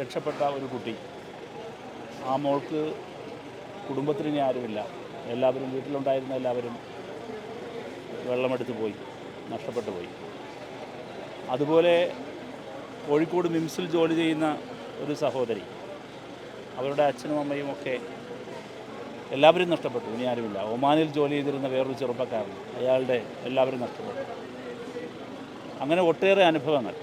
രക്ഷപ്പെട്ട ഒരു കുട്ടി. ആ മോൾക്ക് കുടുംബത്തിന് ഇനി ആരുമില്ല. എല്ലാവരും വീട്ടിലുണ്ടായിരുന്ന എല്ലാവരും വെള്ളമെടുത്ത് പോയി. നഷ്ടപ്പെട്ടു പോയി. അതുപോലെ കോഴിക്കോട് മിംസിൽ ജോലി ചെയ്യുന്ന ഒരു സഹോദരി. അവരുടെ അച്ഛനും അമ്മയും ഒക്കെ എല്ലാവരും നഷ്ടപ്പെട്ടു. ഇനി ആരുമില്ല. ഒമാനിൽ ജോലി ചെയ്തിരുന്ന വേറൊരു ചെറുപ്പക്കാരൻ. അയാളുടെ എല്ലാവരും നഷ്ടപ്പെട്ടു. അങ്ങനെ ഒട്ടേറെ അനുഭവങ്ങൾ.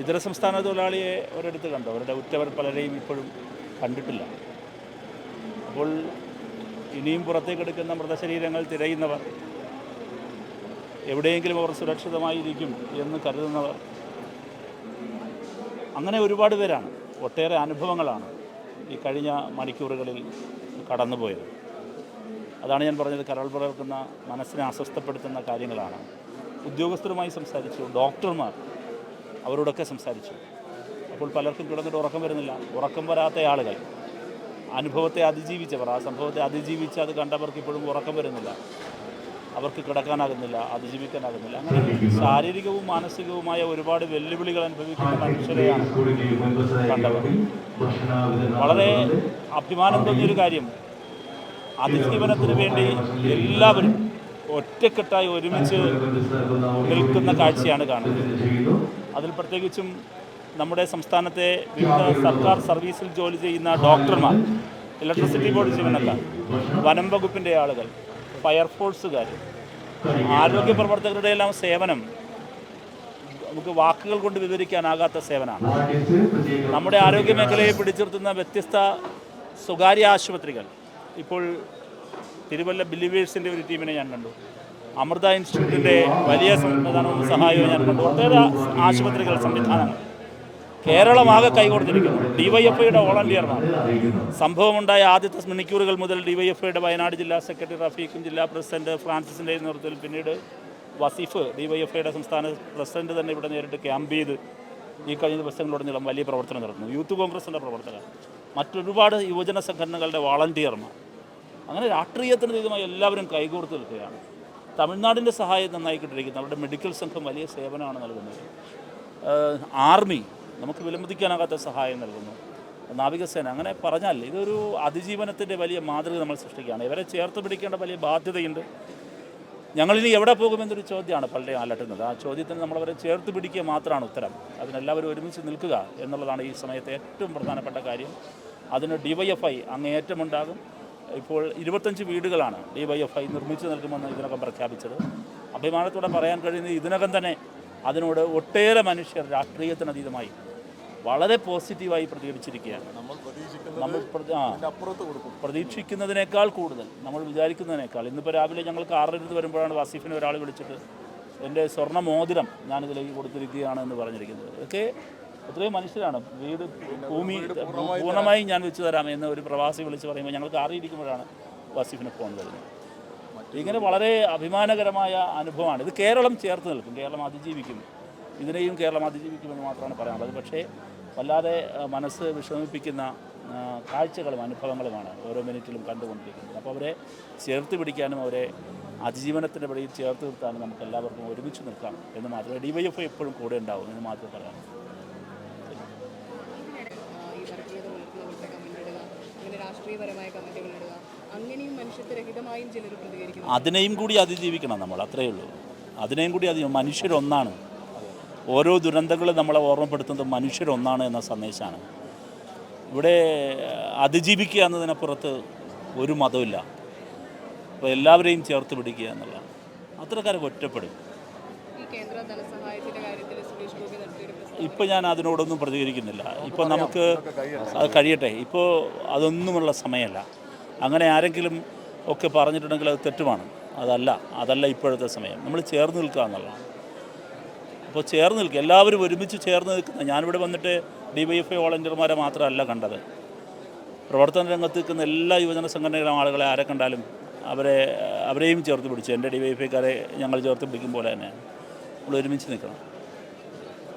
ഇതര സംസ്ഥാന തൊഴിലാളിയെ ഒരിടത്ത് കണ്ടു. അവരുടെ ഉറ്റവർ പലരെയും ഇപ്പോഴും കണ്ടിട്ടില്ല. അപ്പോൾ ഇനിയും പുറത്തേക്ക് എടുക്കുന്ന മൃതശരീരങ്ങൾ തിരയുന്നവർ എവിടെയെങ്കിലും അവർ സുരക്ഷിതമായിരിക്കും എന്ന് കരുതുന്നവർ അങ്ങനെ ഒരുപാട് പേരാണ്. ഒട്ടേറെ അനുഭവങ്ങളാണ് ഈ കഴിഞ്ഞ മണിക്കൂറുകളിൽ കടന്നുപോയത്. അതാണ് ഞാൻ പറഞ്ഞത് കരൾ പിളർക്കുന്ന മനസ്സിനെ അസ്വസ്ഥപ്പെടുത്തുന്ന കാര്യങ്ങളാണ്. ഉദ്യോഗസ്ഥരുമായി സംസാരിച്ചു ഡോക്ടർമാർ അവരോടൊക്കെ സംസാരിച്ചു. അപ്പോൾ പലർക്കും കിടന്നിട്ട് ഉറക്കം വരുന്നില്ല. ഉറക്കം വരാത്ത ആളുകൾ. അനുഭവത്തെ അതിജീവിച്ചവർ. ആ സംഭവത്തെ അതിജീവിച്ച് അത് കണ്ടവർക്ക് ഇപ്പോഴും ഉറക്കം വരുന്നില്ല. അവർക്ക് കിടക്കാനാകുന്നില്ല അതിജീവിക്കാനാകുന്നില്ല. അങ്ങനെ ശാരീരികവും മാനസികവുമായ ഒരുപാട് വെല്ലുവിളികൾ അനുഭവിക്കുന്ന മനുഷ്യരെയാണ് കണ്ടവർ. വളരെ അഭിമാനം തോന്നിയൊരു കാര്യം. അതിജീവനത്തിന് വേണ്ടി എല്ലാവരും ഒറ്റക്കെട്ടായി ഒരുമിച്ച് നിൽക്കുന്ന കാഴ്ചയാണ് കാണുന്നത്. അതിൽ പ്രത്യേകിച്ചും നമ്മുടെ സംസ്ഥാനത്തെ വിവിധ സർക്കാർ സർവീസിൽ ജോലി ചെയ്യുന്ന ഡോക്ടർമാർ ഇലക്ട്രിസിറ്റി ബോർഡ് ജീവനക്കാർ വനം വകുപ്പിന്റെ ആളുകൾ ഫയർഫോഴ്സുകാർ ആരോഗ്യ പ്രവർത്തകരുടെ എല്ലാം സേവനം നമുക്ക് വാക്കുകൾ കൊണ്ട് വിവരിക്കാനാകാത്ത സേവനമാണ്. നമ്മുടെ ആരോഗ്യ മേഖലയെ പിടിച്ചിർത്തുന്ന വ്യത്യസ്ത സ്വകാര്യ ആശുപത്രികൾ. ഇപ്പോൾ തിരുവല്ല ബിലീവേഴ്സിന്റെ ഒരു ടീമിനെ ഞാൻ കണ്ടു. അമൃത ഇൻസ്റ്റിറ്റ്യൂട്ടിന്റെ വലിയ സംവിധാനവും സഹായവും ഞാൻ കണ്ടു ഒട്ടേറെ ആശുപത്രികൾ സംവിധാനങ്ങൾ. കേരളമാകെ കൈകൊടുത്തിരിക്കുന്നു ഡിവൈഎഫ്ഐയുടെ വോളണ്ടിയർമാർ. സംഭവമുണ്ടായ ആദ്യത്തെ മണിക്കൂറുകൾ മുതൽ ഡിവൈഎഫ്ഐയുടെ വയനാട് ജില്ലാ സെക്രട്ടറി റഫീഖും ജില്ലാ പ്രസിഡന്റ് ഫ്രാൻസിസിന്റെ നേതൃത്വത്തിൽ പിന്നീട് വസീഫ് ഡിവൈഎഫ്ഐയുടെ സംസ്ഥാന പ്രസിഡന്റ് തന്നെ ഇവിടെ നേരിട്ട് ക്യാമ്പ് ചെയ്ത് ഈ കഴിഞ്ഞ ദിവസങ്ങളിലുടനീളം വലിയ പ്രവർത്തനം നടത്തുന്നു യൂത്ത് കോൺഗ്രസിന്റെ പ്രവർത്തകർ. മറ്റൊരുപാട് യുവജന സംഘടനകളുടെ വോളണ്ടിയർമാർ. അങ്ങനെ രാഷ്ട്രീയത്തിന് തീരുമായി എല്ലാവരും കൈകോർത്ത് നിൽക്കുകയാണ്. തമിഴ്നാടിന്റെ സഹായം നന്നായി കിട്ടിയിരിക്കുന്നത് അവരുടെ മെഡിക്കൽ സംഘം വലിയ സേവനമാണ് നൽകുന്നത്. ആർമി നമുക്ക് വിലമതിക്കാനാകാത്ത സഹായം നൽകുന്നു. നാവികസേന അങ്ങനെ പറഞ്ഞാൽ ഇതൊരു അതിജീവനത്തിന്റെ വലിയ മാതൃക നമ്മൾ സൃഷ്ടിക്കുകയാണ്. ഇവരെ ചേർത്ത് പിടിക്കേണ്ട വലിയ ബാധ്യതയുണ്ട്. ഞങ്ങളിനി എവിടെ പോകുമെന്നൊരു ചോദ്യമാണ് പലരെയും അലട്ടുന്നത്. ആ ചോദ്യത്തിന് നമ്മളവരെ ചേർത്ത് പിടിക്കുക മാത്രമാണ് ഉത്തരം. അതിനെല്ലാവരും ഒരുമിച്ച് നിൽക്കുക എന്നുള്ളതാണ് ഈ സമയത്തെ ഏറ്റവും പ്രധാനപ്പെട്ട കാര്യം. അതിന് ഡിവൈഎഫ്ഐ അങ്ങേയറ്റമുണ്ടാകും. ഇപ്പോൾ ഇരുപത്തഞ്ച് വീടുകളാണ് ഡി വൈ എഫ് ഐ നിർമ്മിച്ചു നൽകുമെന്ന് ഇതിനകം പ്രഖ്യാപിച്ചത്. അഭിമാനത്തോടെ പറയാൻ കഴിയുന്ന ഇതിനകം തന്നെ അതിനോട് ഒട്ടേറെ മനുഷ്യർ രാഷ്ട്രീയത്തിനതീതമായി വളരെ പോസിറ്റീവായി പ്രതികരിച്ചിരിക്കുകയാണ്. നമ്മൾ പ്രതീക്ഷിക്കുന്നതിനേക്കാൾ കൂടുതൽ നമ്മൾ വിചാരിക്കുന്നതിനേക്കാൾ. ഇന്നിപ്പോൾ രാവിലെ ഞങ്ങൾക്ക് കാറിലിരുന്ന് വരുമ്പോഴാണ് വസീഫിനെ ഒരാൾ വിളിച്ചിട്ട് എന്റെ സ്വർണ മോതിരം ഞാനിതിലേക്ക് കൊടുത്തിരിക്കുകയാണ് എന്ന് പറഞ്ഞിരിക്കുന്നത്. ഇതൊക്കെ എത്രയോ മനുഷ്യരാണ്. വീട് ഭൂമി പൂർണമായും ഞാൻ വെച്ചു തരാം എന്ന് ഒരു പ്രവാസി വിളിച്ച് പറയുമ്പോൾ ഞങ്ങൾക്ക് അറിയിരിക്കുമ്പോഴാണ് വസീഫിന് ഫോൺ വരുന്നത്. ഇങ്ങനെ വളരെ അഭിമാനകരമായ അനുഭവമാണ്. ഇത് കേരളം ചേർത്ത് നിൽക്കും. കേരളം അതിജീവിക്കും. ഇതിനെയും കേരളം അതിജീവിക്കുമെന്ന് മാത്രമാണ് പറയാനുള്ളത്. പക്ഷേ വല്ലാതെ മനസ്സ് വിഷമിപ്പിക്കുന്ന കാഴ്ചകളും അനുഭവങ്ങളുമാണ് ഓരോ മിനിറ്റിലും കണ്ടുകൊണ്ടിരിക്കുന്നത്. അപ്പോൾ അവരെ ചേർത്ത് പിടിക്കാനും അവരെ അതിജീവനത്തിന്റെ വഴിയിൽ ചേർത്ത് നിർത്താനും നമുക്ക് എല്ലാവർക്കും ഒരുമിച്ച് നിൽക്കാം എന്ന് മാത്രമേ ഡി വൈ എഫ് എപ്പോഴും കൂടെ ഉണ്ടാവും എന്ന് മാത്രമേ പറയാം ഈ വർഗീയത പുലർത്തുന്നവരുടെ കമന്റ് ഇടുക അങ്ങനെ രാഷ്ട്രീയപരമായ കമന്റുകൾ ഇടുക. അങ്ങനെയും മനുഷ്യത്വരഹിതമായും ചിലർ പ്രതികരിക്കുന്നു. അതിനെയും കൂടി അതിജീവിക്കണം നമ്മൾ അത്രയേ ഉള്ളൂ. അതിനെയും കൂടി അതി മനുഷ്യരൊന്നാണ്. ഓരോ ദുരന്തങ്ങളും നമ്മളെ ഓർമ്മപ്പെടുത്തുന്നത് മനുഷ്യരൊന്നാണ് എന്ന സന്ദേശമാണ്. ഇവിടെ അതിജീവിക്കുക എന്നതിനപ്പുറത്ത് ഒരു മതമില്ല അപ്പോൾ എല്ലാവരെയും ചേർത്ത് പിടിക്കുക എന്നുള്ളതാണ്. അത്രക്കാരൊക്കെ ഒറ്റപ്പെടും. ഈ കേന്ദ്ര ധനസഹായത്തിന്റെ ഇപ്പോൾ ഞാൻ അതിനോടൊന്നും പ്രതികരിക്കുന്നില്ല. ഇപ്പോൾ നമുക്ക് അത് കഴിയട്ടെ. ഇപ്പോൾ അതൊന്നുമുള്ള സമയമല്ല. അങ്ങനെ ആരെങ്കിലും ഒക്കെ പറഞ്ഞിട്ടുണ്ടെങ്കിൽ അത് തെറ്റുമാണ്. അതല്ല അതല്ല ഇപ്പോഴത്തെ സമയം. നമ്മൾ ചേർന്ന് നിൽക്കുക എന്നുള്ളതാണ്. അപ്പോൾ ചേർന്ന് നിൽക്കുക. എല്ലാവരും ഒരുമിച്ച് ചേർന്ന് നിൽക്കുന്ന ഞാനിവിടെ വന്നിട്ട് ഡി വൈ എഫ് ഐ വോളണ്ടിയർമാരെ മാത്രമല്ല കണ്ടത്. പ്രവർത്തന രംഗത്ത് നിൽക്കുന്ന എല്ലാ യുവജന സംഘടനകളും ആളുകളെ ആരെ കണ്ടാലും അവരെ അവരെയും ചേർത്ത് പിടിച്ചു എന്റെ ഡി വൈ എഫ് ഐക്കാരെ ഞങ്ങൾ ചേർത്ത് പിടിക്കും പോലെ തന്നെ. നമ്മൾ ഒരുമിച്ച് നിൽക്കണം.